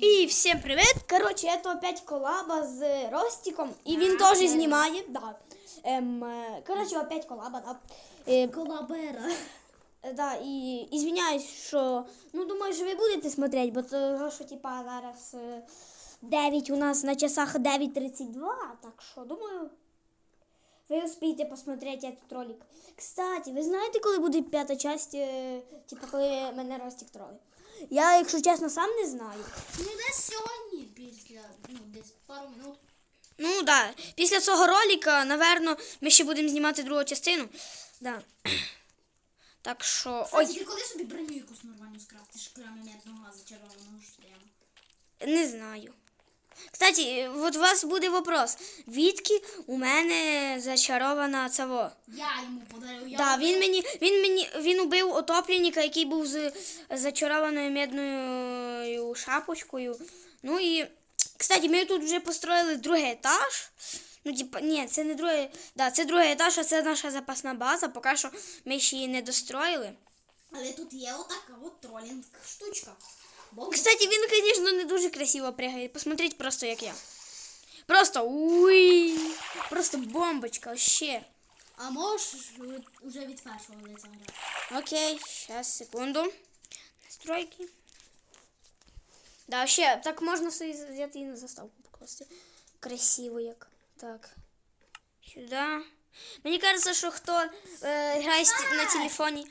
І всім привіт! Коротше, це опять колаба з Ростиком, і він теж знімає. Да. Ем, е, коротше, опять колаба, да. Е, Колабера. е, да, і ізвиняюсь, що ну думаю, що ви будете смотреть, бо того, що типа зараз е, 9 у нас на часах 9.32, так що думаю. Ви успієте посмотрети этот ролик. Кстати, ви знаєте, коли буде п'ята часть, е, типа коли мене Ростик тролить? Я, якщо чесно, сам не знаю. Ну десь сьогодні після, ну десь пару минут. Ну да. Після цього ролика, напевно, ми ще будемо знімати другу частину. Да. Так що. Кстати, Ой, ти коли собі броню якусь нормальну скрафтиш, крім медного зачарованого штрема? не знаю. Кстати, от у вас буде вопрос. Відки у мене зачарована цаво? Я йому подарив. Я Да, він мені, він мені, він убив отопленника, який був з зачарованою медною шапочкою. Ну і, кстати, ми тут вже построїли другий етаж. Ну, типа, ні, це не другий, да, це другий етаж, а це наша запасна база. Поки що ми ще її не достроїли. Але тут є отака от тролінг штучка. Бо Кстати, він, звісно, не дуже красиво пригає. Посмотрите просто, як я. Просто уй! Просто бомбочка, вообще. А можеш від- уже від першого лиця грати? Окей, сейчас, секунду. Настройки. Да, вообще, так можна собі взяти і на заставку покласти. Красиво як. Так. Сюди. Мені кажется, що хто е, грає з- на телефоні.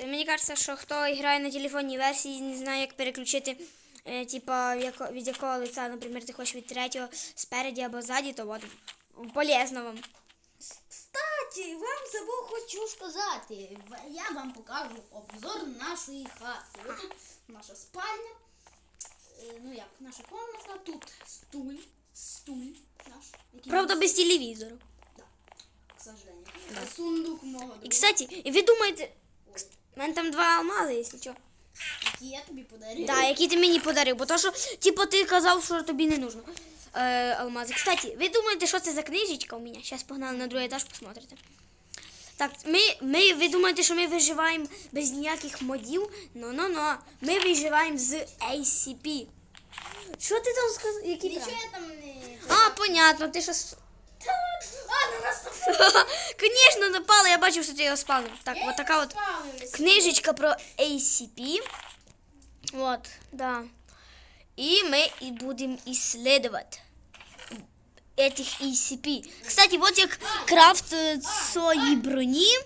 Мені кажется, що хто грає на телефонній версії, не знає, як переключити. Е, типа, від якого лиця, наприклад, ти хочеш від третього спереді або ззаді, то от полезно вам. Кстати, вам забув хочу сказати. Я вам покажу обзор нашої хати. Ось тут наша спальня. Е, Ну як, наша комната, тут стуль. Стуль наш. який Правда, без телевізору. Да, к сожалению. Це Сундук мого І, кстати, ви думаєте, у мене там два алмази, якщо що. який я тобі подарив. Да, які ти мені подарив, бо то, що, типу, ти казав, що тобі не нужно. Е, алмази. Кстати, ви думаєте, що це за книжечка у мене? Зараз погнали на другий етаж, посмотрите. Так, ми, ми, ви думаєте, що ми виживаємо без ніяких модів? Ну-ну-ну. Ми виживаємо з ACP. Що ти там сказав? Які Нічого я там не... А, понятно, ти щось... А, на нас напали, я бачив, що ти його спалив. Так, от така от книжечка про ACP. Вот, да. И мы и будем исследовать этих ACP. Кстати, вот як крафт цієї броні.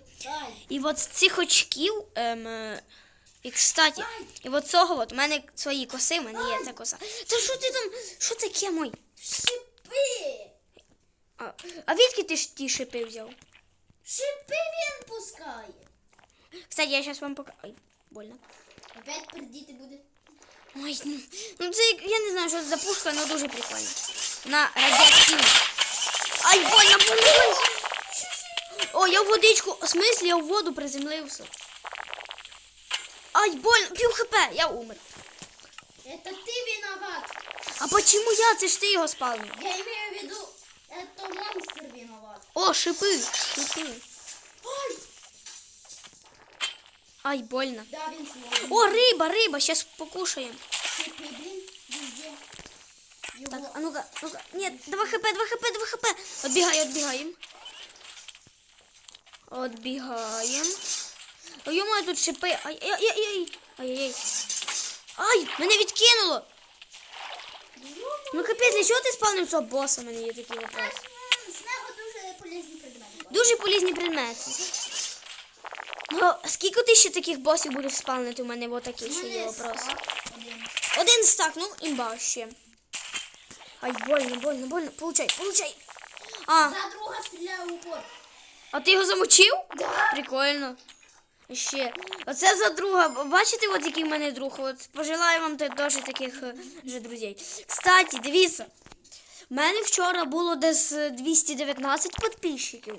І от з цих очків. Ем, і кстати, і от цього от, у мене свої коси, у мене є ця коса. Та що ти там? Що таке мой? шипи! А, а відки ти ж ті шипи взяв? Шипи він пускає. Кстати, я зараз вам покажу. Ой, больно. Опять пердіти буде. Ой, ну, ну це як- я не знаю, що це за пушка, але дуже прикольно. На радіаційну. Ай, больно, больно, больно. О, я в водичку, в смислі, я в воду приземлився. Ай, больно, пів хп, я умер. Это ты виноват. А почему я? Це ж ти його спалив. Я имею в виду, это монстр виноват. о, шипи, шипи. Ай! Ай, больно. Да. О, риба, риба, сейчас покушаем. Блин, везде. Його... Так, а ну-ка, ну-ка. Нет, 2 хп, 2 хп, 2 хп. Отбегай, отбегаем. Отбегаем. Ой, ё тут шипи. Ай, ай, ай, мене відкинуло. Ну капець, для чого ти спавнив цього боса? У мене є такий вопрос. Дуже предмети. Дуже полізні предмети. Ну, скільки ти ще таких босів будеш спавнити? У мене вот такий ще є вопрос. Один. Один стак, ну імба ще. Ай, больно, больно, больно. Получай, получай. А, За друга стріляю в упор. а ти його замочив? Да. Прикольно. Ще. Оце за друга. Бачите, от який в мене друг? От пожелаю вам те- теж таких е, же друзей. Кстати, дивіться. У мене вчора було десь е, 219 підписчиків.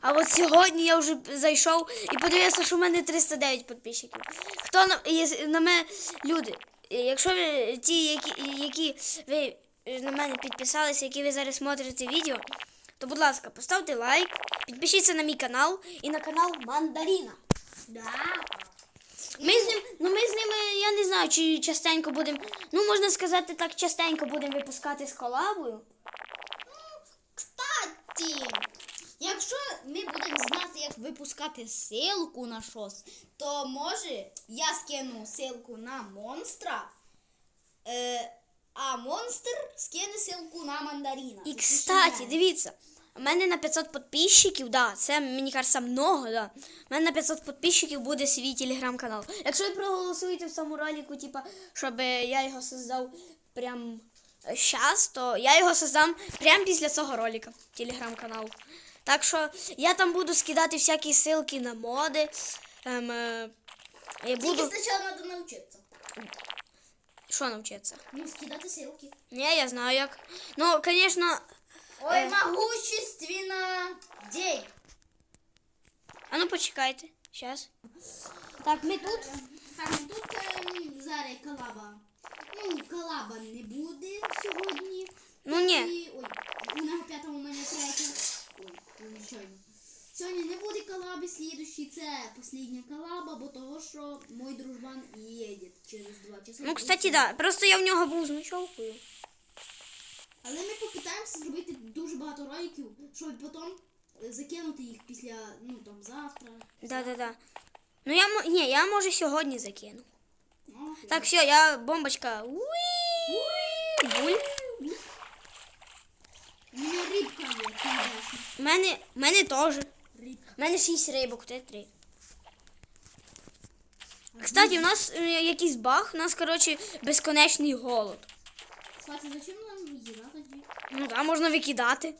А от сьогодні я вже зайшов і подивився, що в мене 309 підписчиків. Хто на, на мене люди? е, Якщо ви ті, які, які ви е, на мене підписалися, які ви зараз смотрите відео, то будь ласка, поставте лайк, підпишіться на мій канал і на канал Мандаріна. Да. Ми з ним, ну ми з ними, я не знаю, чи частенько будемо, ну можна сказати так, частенько будемо випускати з колабою. Кстати, якщо ми будемо знати, як випускати силку на щось, то може я скину силку на монстра, е, а монстр скине силку на мандаріна. І кстати, дивіться, у мене на 500 підписчиків, да, це мені кажеться много, да. У мене на 500 підписчиків буде свій телеграм-канал. Якщо ви проголосуєте в цьому ролику, типа, щоб я його создав прям зараз, то я його создам прямо після цього ролика, телеграм-канал. Так що я там буду скидати всякі ссылки на моди. Ем, е, я Тільки спочатку треба навчитися. Що навчитися? Ну, скидати силки. Ні, я знаю як. Ну, звісно. Ой, Е. могущественно день. А ну почекайте. Зараз. Так, ми тут. Так, ну тут ем, зараз колаба. Ну, колаба не буде сьогодні. Ну ні. І, ой, у нього п'ята, у мене третя. Ой, звичайно. Сьогодні не буде колаби, слідущий це послідня колаба, бо того, що мой дружбан їде через два часа. Ну, кстати, да. Просто я в нього був з ночовкою. Але ми попитаємося зробити дуже багато роликів, щоб потім закинути їх після, ну там завтра. Да, да, да. Ну я мо- ні, я може сьогодні закину. Ну, окей. Так, все, я бомбочка. Уі! Буль. У мене рибка є. У мене, в мене теж. У мене шість рибок, ти три. Кстати, у нас е, якийсь баг, у нас, коротше, безконечний голод. Кстати, зачем нам їда тоді? Ну да, можна викидати.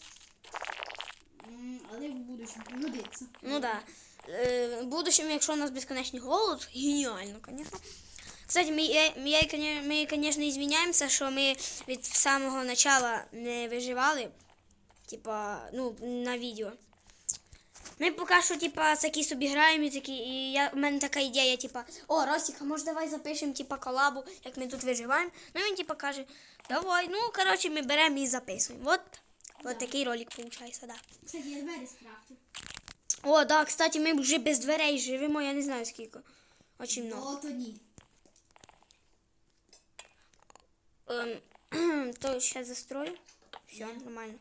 М, Але в будущем пригодиться. Ну да. Е, В будущем, якщо у нас безконечний голод, геніально, звісно. Кстати, ми, ми, я, ми, звісно, извиняємося, що ми від самого начала не виживали. Типа, ну, на відео. Ми поки що, типа, такі собі граємо, і такі, і я, у мене така ідея, типа, о, Ростік, а може давай запишемо, типа, колабу, як ми тут виживаємо. Ну він типа каже, давай, ну, коротше, ми беремо і записуємо. От, от такий ролик виходить, да. Кстати, я двері скрафтив. О, да, кстати, ми вже без дверей живемо, я не знаю скільки. Очень много. О, то ні. Ем, то ще застрою. Все, нормально.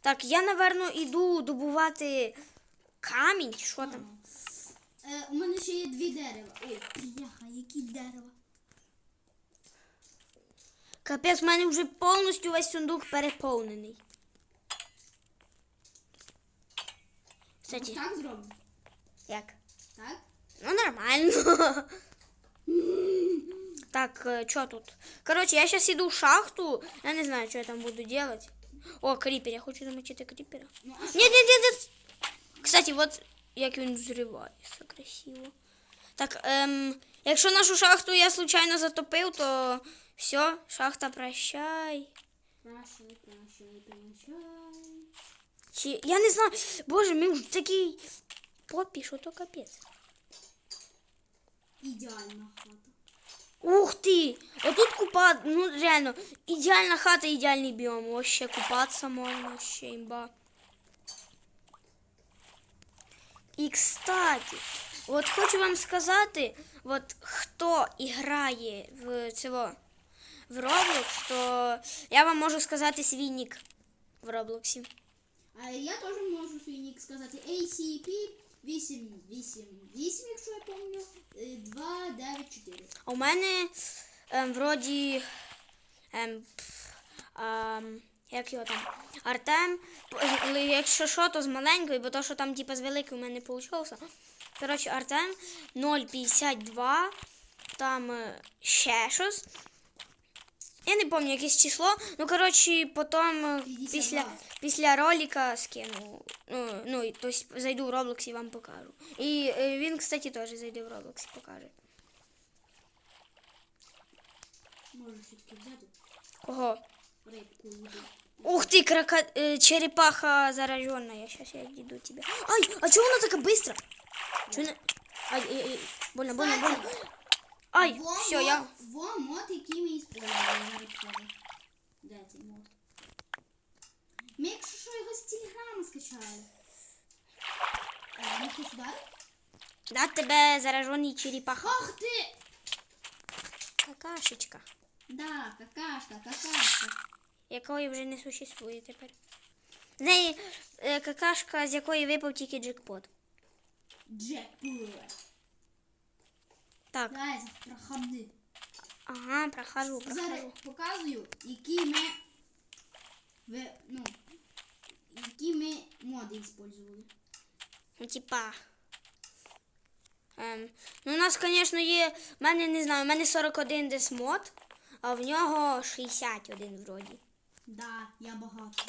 Так, я, напевно, іду добувати камінь, що там. Е, у мене ще є дві дерева. Ой, бляха, які дерева. Капець, в мене вже повністю весь сундук переповнений. Кстати, так зроблю. як? Так? Ну, нормально. Так, э, что тут? Короче, я сейчас иду в шахту. Я не знаю, что я там буду делать. О, крипер, я хочу замочити крипера. Ну, а Нет, нет, нет, нет. Кстати, вот як він взривається красиво. Так, ем, якщо нашу шахту я случайно затопив, то все, шахта прощай. Прощай, прощай, прощай. Чи я не знаю. Боже, ми в такий попі, що то капець. Ідеальна хата. Ух ты! ти! Отут купа, ну реально, ідеальна хата, ідеальний біом. Вообще купатися можна, вообще імба. І кстати, от хочу вам сказати, от хто грає в цього в Roblox, то я вам можу сказати свій в Роблоксі. А я теж можу свій нік сказати ACP 888, якщо я пам'ятаю, 294. А у мене ем, вроді ем, ем, як його там? Артем. Якщо що, то з маленькою, бо то, що там типу, з великою у мене не вийшло. Коротше, Артем 0,52, там е, ще щось. Я не пам'ятаю якесь число. Ну, коротше, потім е, 52. після, після ролика скину. Ну, ну, і, тобто зайду в Roblox і вам покажу. І е, він, кстати, теж зайде в Roblox і покаже. Можу все-таки взяти Кого? рибку їду. Ух ты, кроко... э, черепаха зараженная. Сейчас я иду тебе. Ай, а чего она такая быстро? Чё она... Ай, ай, ай, больно, больно, больно. Ай, Во все, мод- я... Во мод, який А, тебе заражений черепаха. Ах ти! Какашечка, Да, какашка, какашка. якої вже не существує тепер. З неї е, какашка, з якої випав тільки джекпот. Джекпот. Так, Гайз, проходи. ага, прохожу, Зараз прохожу. показую, які ми, ви, ну, які ми моди использовали. Ну, типа. Ем, ну, у нас, звісно, є. в мене не знаю, у мене 41 десь мод, а в нього 61 вроді. Да, я багато.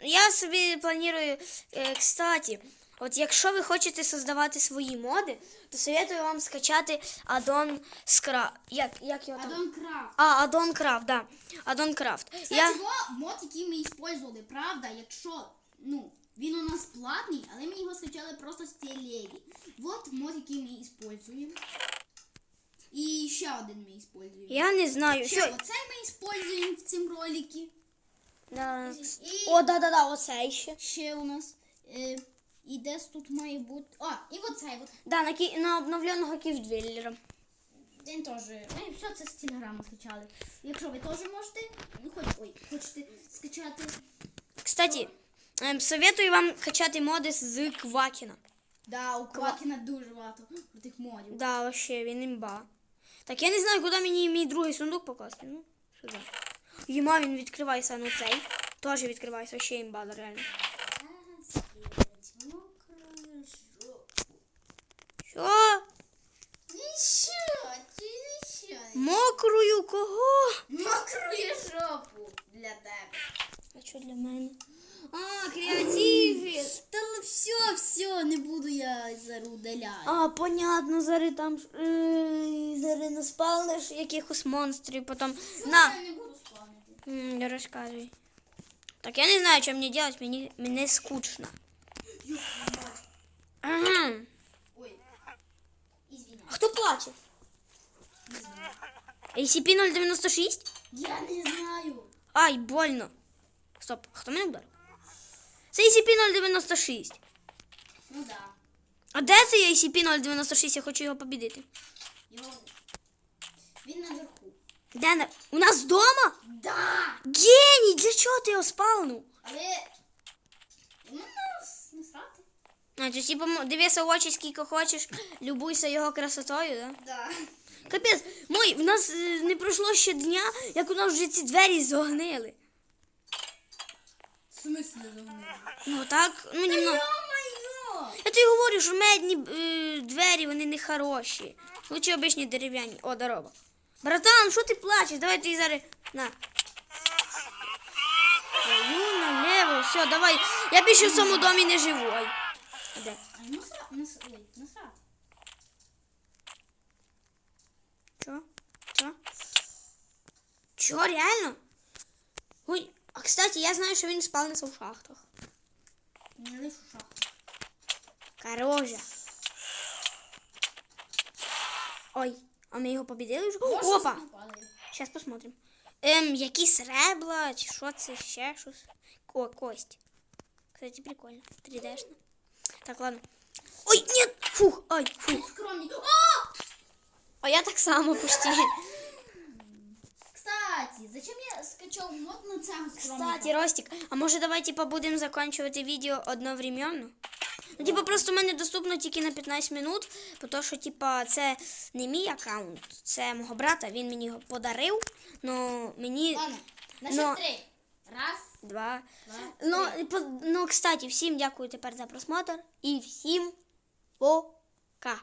Я собі планую, е, кстати, от якщо ви хочете создавати свої моди, то советую вам скачати Addon Scra... Як, як його там? Адон Крафт. А, Addon Craft, да. Addon Craft. Кстати, Я... мод, який ми использовали, правда, якщо, ну, він у нас платний, але ми його скачали просто з телеги. Вот мод, який ми используємо. І ще один ми используємо. Я не знаю. Ще Що... оцей ми используємо в цьому роликі. Да. І О, да-да-да, оцей ще. ще у нас, е, і десь тут має бути, а, і оцей от. Да, на, кі... на обновленого ківдвіллера. Він теж. Ми все це з телеграму скачали. Якщо ви теж можете, ну хоч ой, хочете скачати. Кстати, ем, советую вам качати моди з Квакіна. Да, у Квакіна дуже багато тих модів. Да, вообще, він імба. Так я не знаю, куди мені мій другий сундук покласти. Ну, сюди. Єма, він відкривається, ну цей. Теж відкривається, вообще імба, реально. Що? Нічого, ти нічого. Мокрую кого? Мокрую жопу для тебе. А що для мене? А, креативі. Та ну все, все, не буду я зараз удаляти. А, понятно, зараз там е, зараз наспалиш якихось монстрів, потім. На, Я не буду спавнити. М, не розказуй. Так я не знаю, що мені делать, мені, мені скучно. Ага. Ой. Извиняюсь. Хто плаче? ACP-096? Я не знаю. Ай, больно. Стоп, хто мене вдарив? Це ACP-096. Ну да. А де цей ACP-096? Я хочу його побідити. Його... Він наверху. Де на... У нас вдома? Да! Геній, для чого ти його спалнув? Але не срати. А, то типу, дивися в очі скільки хочеш, любуйся його красотою, да? Да. Капець, мой, в нас е, не пройшло ще дня, як у нас вже ці двері зогнили. В смысле зогнили? Ну так, ну німно. Ё-моё! Я тобі говорю, що медні е, двері, вони не хороші. Лучше обичні дерев'яні. О, здорово. Братан, що ти плачеш? Давай ти зараз. На. Твою налево. Все, давай. Я більше в цьому домі не живу. Ай. А Де? А йому сра... Нас... Ой, насрати. Чо? Чо? Чо, реально? Ой, а кстати, я знаю, що він спавнився в шахтах. Не лишу шахту. Короче. Ой, а ми його побідили вже? Опа! Сейчас посмотрим. Ем, якісь ребла, чи що це ще щось. О, кость. Кстати, прикольно. 3D-шно. Так, ладно. Ой, нет! Фух, ай, фух. Скромний. А я так само почти. Кстати, зачем я скачав мод на скромника? Кстати, Ростик, а може давай типа будемо закінчувати відео одновременно? Ну, типа, просто в мене доступно тільки на 15 минут, тому що, типа, це не мій аккаунт, це мого брата, він мені його подарив, но мені Ладно, на Но- три. Раз, два. два, три. ну, кстати, всім дякую тепер за просмотр і всім пока.